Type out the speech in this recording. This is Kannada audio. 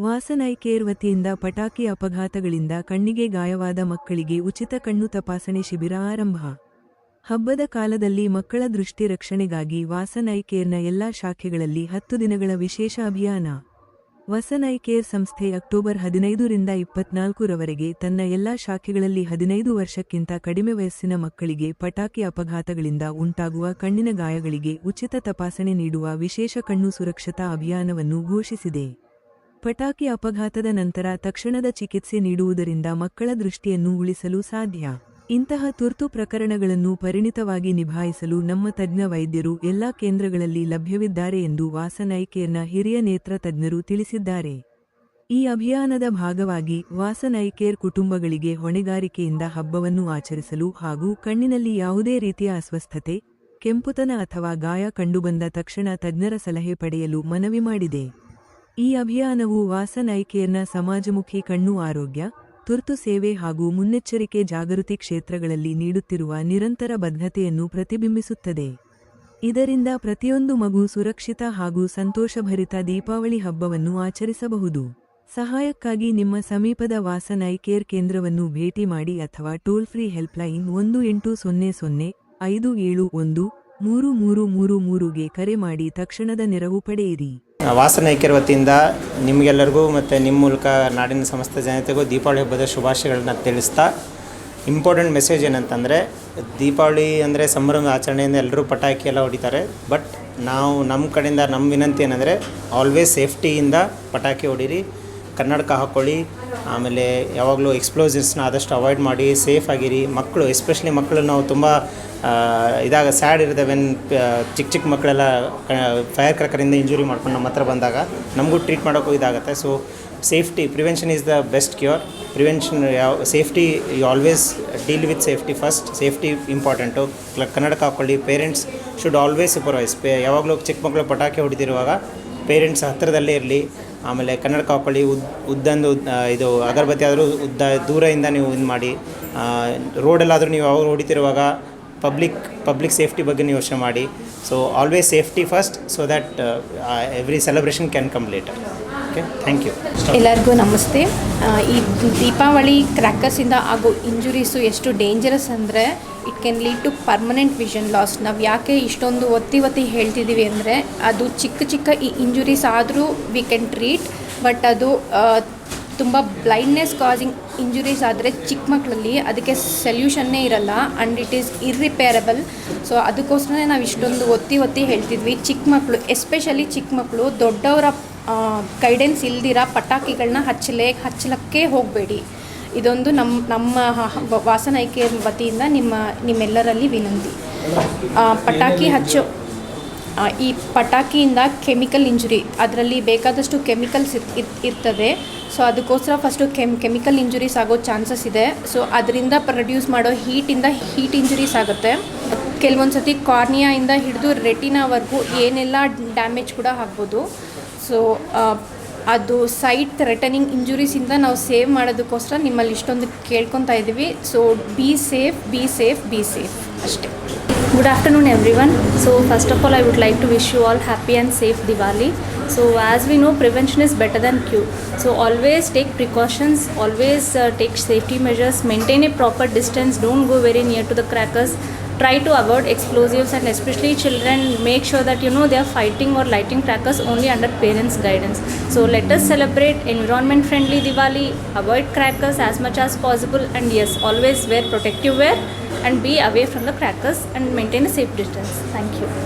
ವಾಸನೈ ಕೇರ್ ವತಿಯಿಂದ ಪಟಾಕಿ ಅಪಘಾತಗಳಿಂದ ಕಣ್ಣಿಗೆ ಗಾಯವಾದ ಮಕ್ಕಳಿಗೆ ಉಚಿತ ಕಣ್ಣು ತಪಾಸಣೆ ಶಿಬಿರ ಆರಂಭ. ಹಬ್ಬದ ಕಾಲದಲ್ಲಿ ಮಕ್ಕಳ ದೃಷ್ಟಿ ರಕ್ಷಣೆಗಾಗಿ ವಾಸನೈ ಕೇರ್ನ ಎಲ್ಲಾ ಶಾಖೆಗಳಲ್ಲಿ ಹತ್ತು ದಿನಗಳ ವಿಶೇಷ ಅಭಿಯಾನ. ವಸನೈ ಕೇರ್ ಸಂಸ್ಥೆ ಅಕ್ಟೋಬರ್ ಹದಿನೈದರಿಂದ ಇಪ್ಪತ್ನಾಲ್ಕರವರೆಗೆ ತನ್ನ ಎಲ್ಲಾ ಶಾಖೆಗಳಲ್ಲಿ ಹದಿನೈದು ವರ್ಷಕ್ಕಿಂತ ಕಡಿಮೆ ವಯಸ್ಸಿನ ಮಕ್ಕಳಿಗೆ ಪಟಾಕಿ ಅಪಘಾತಗಳಿಂದ ಉಂಟಾಗುವ ಕಣ್ಣಿನ ಗಾಯಗಳಿಗೆ ಉಚಿತ ತಪಾಸಣೆ ನೀಡುವ ವಿಶೇಷ ಕಣ್ಣು ಸುರಕ್ಷತಾ ಅಭಿಯಾನವನ್ನು ಘೋಷಿಸಿದೆ. ಪಟಾಕಿ ಅಪಘಾತದ ನಂತರ ತಕ್ಷಣದ ಚಿಕಿತ್ಸೆ ನೀಡುವುದರಿಂದ ಮಕ್ಕಳ ದೃಷ್ಟಿಯನ್ನು ಉಳಿಸಲು ಸಾಧ್ಯ. ಇಂತಹ ತುರ್ತು ಪ್ರಕರಣಗಳನ್ನು ಪರಿಣಿತವಾಗಿ ನಿಭಾಯಿಸಲು ನಮ್ಮ ತಜ್ಞ ವೈದ್ಯರು ಎಲ್ಲಾ ಕೇಂದ್ರಗಳಲ್ಲಿ ಲಭ್ಯವಿದ್ದಾರೆ ಎಂದು ವಾಸನೈಕೇರ್ನ ಹಿರಿಯ ನೇತ್ರ ತಜ್ಞರು ತಿಳಿಸಿದ್ದಾರೆ. ಈ ಅಭಿಯಾನದ ಭಾಗವಾಗಿ ವಾಸನ್ ಕೇರ್ ಕುಟುಂಬಗಳಿಗೆ ಹೊಣೆಗಾರಿಕೆಯಿಂದ ಹಬ್ಬವನ್ನು ಆಚರಿಸಲು ಹಾಗೂ ಕಣ್ಣಿನಲ್ಲಿ ಯಾವುದೇ ರೀತಿಯ ಅಸ್ವಸ್ಥತೆ, ಕೆಂಪುತನ ಅಥವಾ ಗಾಯ ಕಂಡುಬಂದ ತಕ್ಷಣ ತಜ್ಞರ ಸಲಹೆ ಪಡೆಯಲು ಮನವಿ ಮಾಡಿದೆ. ಈ ಅಭಿಯಾನವು ವಾಸನೈ ಕೇರ್ನ ಸಮಾಜಮುಖಿ ಕಣ್ಣು ಆರೋಗ್ಯ, ತುರ್ತು ಸೇವೆ ಹಾಗೂ ಮುನ್ನೆಚ್ಚರಿಕೆ ಜಾಗೃತಿ ಕ್ಷೇತ್ರಗಳಲ್ಲಿ ನೀಡುತ್ತಿರುವ ನಿರಂತರ ಬದ್ಧತೆಯನ್ನು ಪ್ರತಿಬಿಂಬಿಸುತ್ತದೆ. ಇದರಿಂದ ಪ್ರತಿಯೊಂದು ಮಗು ಸುರಕ್ಷಿತ ಹಾಗೂ ಸಂತೋಷಭರಿತ ದೀಪಾವಳಿ ಹಬ್ಬವನ್ನು ಆಚರಿಸಬಹುದು. ಸಹಾಯಕ್ಕಾಗಿ ನಿಮ್ಮ ಸಮೀಪದ ವಾಸನೈ ಕೇರ್ ಕೇಂದ್ರವನ್ನು ಭೇಟಿ ಮಾಡಿ ಅಥವಾ ಟೋಲ್ ಫ್ರೀ ಹೆಲ್ಪ್ಲೈನ್ ಒಂದು ಎಂಟು ಸೊನ್ನೆ ಸೊನ್ನೆ ಐದು ಏಳು ಒಂದು ಮೂರು ಮೂರು ಮೂರು ಮೂರುಗೆ ಕರೆ ಮಾಡಿ ತಕ್ಷಣದ ನೆರವು ಪಡೆಯಿರಿ. ವಾಸನ ಐಕ್ಯರ ವತಿಯಿಂದ ನಿಮಗೆಲ್ಲರಿಗೂ ಮತ್ತು ನಿಮ್ಮ ಮೂಲಕ ನಾಡಿನ ಸಮಸ್ತ ಜನತೆಗೂ ದೀಪಾವಳಿ ಹಬ್ಬದ ಶುಭಾಶಯಗಳನ್ನ ತಿಳಿಸ್ತಾ ಇಂಪಾರ್ಟೆಂಟ್ ಮೆಸೇಜ್ ಏನಂತಂದರೆ, ದೀಪಾವಳಿ ಅಂದರೆ ಸಂಭ್ರಮದ ಆಚರಣೆಯಿಂದ ಎಲ್ಲರೂ ಪಟಾಕಿ ಎಲ್ಲ ಹೊಡಿತಾರೆ ಬಟ್ ನಾವು ನಮ್ಮ ಕಡೆಯಿಂದ ನಮ್ಮ ವಿನಂತಿ ಏನಂದರೆ ಆಲ್ವೇಸ್ ಸೇಫ್ಟಿಯಿಂದ ಪಟಾಕಿ ಹೊಡೀರಿ. ಕನ್ನಡಕ ಹಾಕ್ಕೊಳ್ಳಿ ಆಮೇಲೆ ಯಾವಾಗಲೂ ಎಕ್ಸ್ಪ್ಲೋಸಿವ್ಸ್ನ ಆದಷ್ಟು ಅವಾಯ್ಡ್ ಮಾಡಿ ಸೇಫ್ ಆಗಿರಿ. ಮಕ್ಕಳು ಎಸ್ಪೆಷಲಿ ಮಕ್ಕಳು ನಾವು ತುಂಬ ಇದಾಗ ಸ್ಯಾಡ್ ಇರುತ್ತೆ ವೆನ್ ಚಿಕ್ಕ ಚಿಕ್ಕ ಮಕ್ಕಳೆಲ್ಲ ಫೈರ್ ಕ್ರಕರಿಂದ ಇಂಜುರಿ ಮಾಡ್ಕೊಂಡು ನಮ್ಮ ಹತ್ರ ಬಂದಾಗ ನಮಗೂ ಟ್ರೀಟ್ ಮಾಡೋಕ್ಕೂ ಇದಾಗುತ್ತೆ. So safety prevention is the best cure prevention ಯಾವ safety you always deal with safety first safety important ಕನ್ನಡಕ್ಕೆ ಹಾಕ್ಕೊಳ್ಳಿ parents should always supervise pay ಯಾವಾಗಲೂ ಚಿಕ್ಕ ಮಕ್ಕಳು ಪಟಾಕಿ ಹೊಡಿತಿರುವಾಗ ಪೇರೆಂಟ್ಸ್ ಹತ್ತಿರದಲ್ಲೇ ಇರಲಿ, ಆಮೇಲೆ ಕನ್ನಡಕ ಹಾಕೊಳ್ಳಿ ಉದ್ ಉದ್ದಂದು ಇದು ಅಗರಬತ್ತಿ ಆದರೂ ಉದ್ದ, ದೂರದಿಂದ ನೀವು ಇದು ಮಾಡಿ ರೋಡಲ್ಲಾದರೂ ನೀವು ಯಾವಾಗ ಹೊಡಿತಿರುವಾಗ ಪಬ್ಲಿಕ್ ಪಬ್ಲಿಕ್ ಸೇಫ್ಟಿ ಬಗ್ಗೆ ನೀವು ಯೋಚನೆ ಮಾಡಿ. So always safety first so that every celebration can complete okay thank you ಎಲ್ಲರಿಗೂ ನಮಸ್ತೆ. ಈ ದೀಪಾವಳಿ ಕ್ರ್ಯಾಕರ್ಸಿಂದ ಆಗೋ ಇಂಜುರೀಸು ಎಷ್ಟು ಡೇಂಜರಸ್ ಅಂದರೆ it can lead to permanent vision loss ನಾವು ಯಾಕೆ ಇಷ್ಟೊಂದು ಒತ್ತಿ ಒತ್ತಿ ಹೇಳ್ತಿದ್ದೀವಿ ಅಂದರೆ, ಅದು ಚಿಕ್ಕ ಚಿಕ್ಕ ಈ ಇಂಜುರೀಸ್ ಆದರೂ ವಿ ಕ್ಯಾನ್ ಟ್ರೀಟ್ ಬಟ್ ಅದು ತುಂಬ ಬ್ಲೈಂಡ್ನೆಸ್ ಕಾಸಿಂಗ್ ಇಂಜುರೀಸ್ ಆದರೆ ಚಿಕ್ಕ ಮಕ್ಕಳಲ್ಲಿ ಅದಕ್ಕೆ ಸೊಲ್ಯೂಷನ್ನೇ ಇರಲ್ಲ and it is irreparable so ಅದಕ್ಕೋಸ್ಕರನೇ ನಾವು ಇಷ್ಟೊಂದು ಒತ್ತಿ ಒತ್ತಿ ಹೇಳ್ತಿದ್ವಿ ಚಿಕ್ಕ ಮಕ್ಕಳು ಎಸ್ಪೆಷಲಿ ಚಿಕ್ಕ ಮಕ್ಕಳು ದೊಡ್ಡವರ ಗೈಡೆನ್ಸ್ ಇಲ್ದಿರ ಪಟಾಕಿಗಳನ್ನ ಹಚ್ಚಲೇ, ಹಚ್ಚಲಕ್ಕೆ ಹೋಗಬೇಡಿ. ಇದೊಂದು ನಮ್ಮ ನಮ್ಮ ವಾಸನೈಕೆ ವತಿಯಿಂದ ನಿಮ್ಮ, ನಿಮ್ಮೆಲ್ಲರಲ್ಲಿ ವಿನಂತಿ. ಪಟಾಕಿ ಹಚ್ಚೋ ಈ ಪಟಾಕಿಯಿಂದ ಕೆಮಿಕಲ್ ಇಂಜುರಿ, ಅದರಲ್ಲಿ ಬೇಕಾದಷ್ಟು ಕೆಮಿಕಲ್ಸ್ ಇರ್ತದೆ ಸೊ, ಅದಕ್ಕೋಸ್ಕರ ಫಸ್ಟು ಕೆಮ್, ಕೆಮಿಕಲ್ ಇಂಜುರೀಸ್ ಆಗೋ ಚಾನ್ಸಸ್ ಇದೆ. ಸೊ, ಅದರಿಂದ ಪ್ರೊಡ್ಯೂಸ್ ಮಾಡೋ ಹೀಟಿಂದ ಹೀಟ್ ಇಂಜುರೀಸ್ ಆಗುತ್ತೆ. ಕೆಲವೊಂದು ಸತಿ ಕಾರ್ನಿಯಾಯಿಂದ ಹಿಡಿದು ರೆಟಿನಾವರೆಗೂ ಏನೆಲ್ಲ ಡ್ಯಾಮೇಜ್ ಕೂಡ ಆಗ್ಬೋದು. ಸೊ ಅದು ಸೈಟ್ ಥ್ರೆಟನಿಂಗ್ ಇಂಜುರೀಸಿಂದ ನಾವು ಸೇವ್ ಮಾಡೋದಕ್ಕೋಸ್ಕರ ನಿಮ್ಮಲ್ಲಿ ಇಷ್ಟೊಂದು ಕೇಳ್ಕೊತಾ ಇದ್ದೀವಿ. So be safe be safe be safe ಅಷ್ಟೇ. Good afternoon everyone so first of all I would like to wish you all happy and safe Diwali so as we know prevention is better than cure so always take precautions always take safety measures maintain a proper distance don't go very near to the crackers Try to avoid explosives and especially children make sure that you know they are fighting or lighting crackers only under parents' guidance. So let us celebrate environment friendly Diwali, avoid crackers as much as possible and yes, always wear protective wear and be away from the crackers and maintain a safe distance. Thank you.